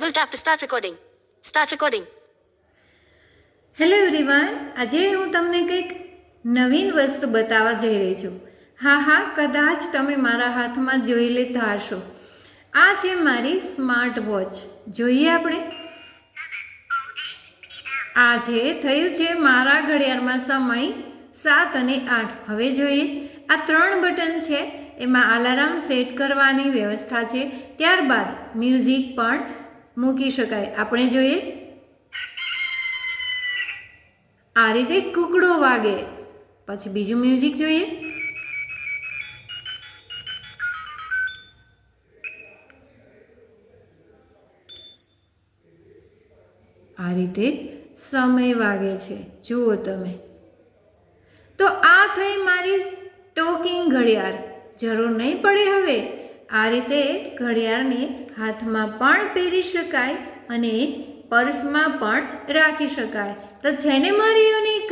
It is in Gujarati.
Double tap start recording start recording hello everyone આજે હું તમને કંઈક નવીન વસ્તુ બતાવવા જઈ રહી છું. હા હા, કદાચ તમે મારા હાથમાં જોઈ લેતા હશો આ છે મારી સ્માર્ટ વોચ જોઈએ આપણે? આજે થયું છે મારા ઘડિયાળમાં સમય સાત અને આઠ. હવે જોઈએ. આ ત્રણ બટન છે, એમાં અલાર્મ સેટ કરવાની વ્યવસ્થા છે. ત્યારબાદ મ્યુઝિક પણ મૂકી શકાય. આપણે જોઈએ. આ રીતે કુકડો વાગે. પછી બીજું મ્યુઝિક જોઈએ. આ રીતે સમય વાગે છે. જુઓ તમે. તો આ થઈ મારી ટોકિંગ ઘડિયાળ. જરૂર નહીં પડે હવે. આ રીતે ઘડિયાળને હાથમાં પણ પહેરી શકાય અને પર્સમાં પણ રાખી શકાય. તો જેને મારી યુનિક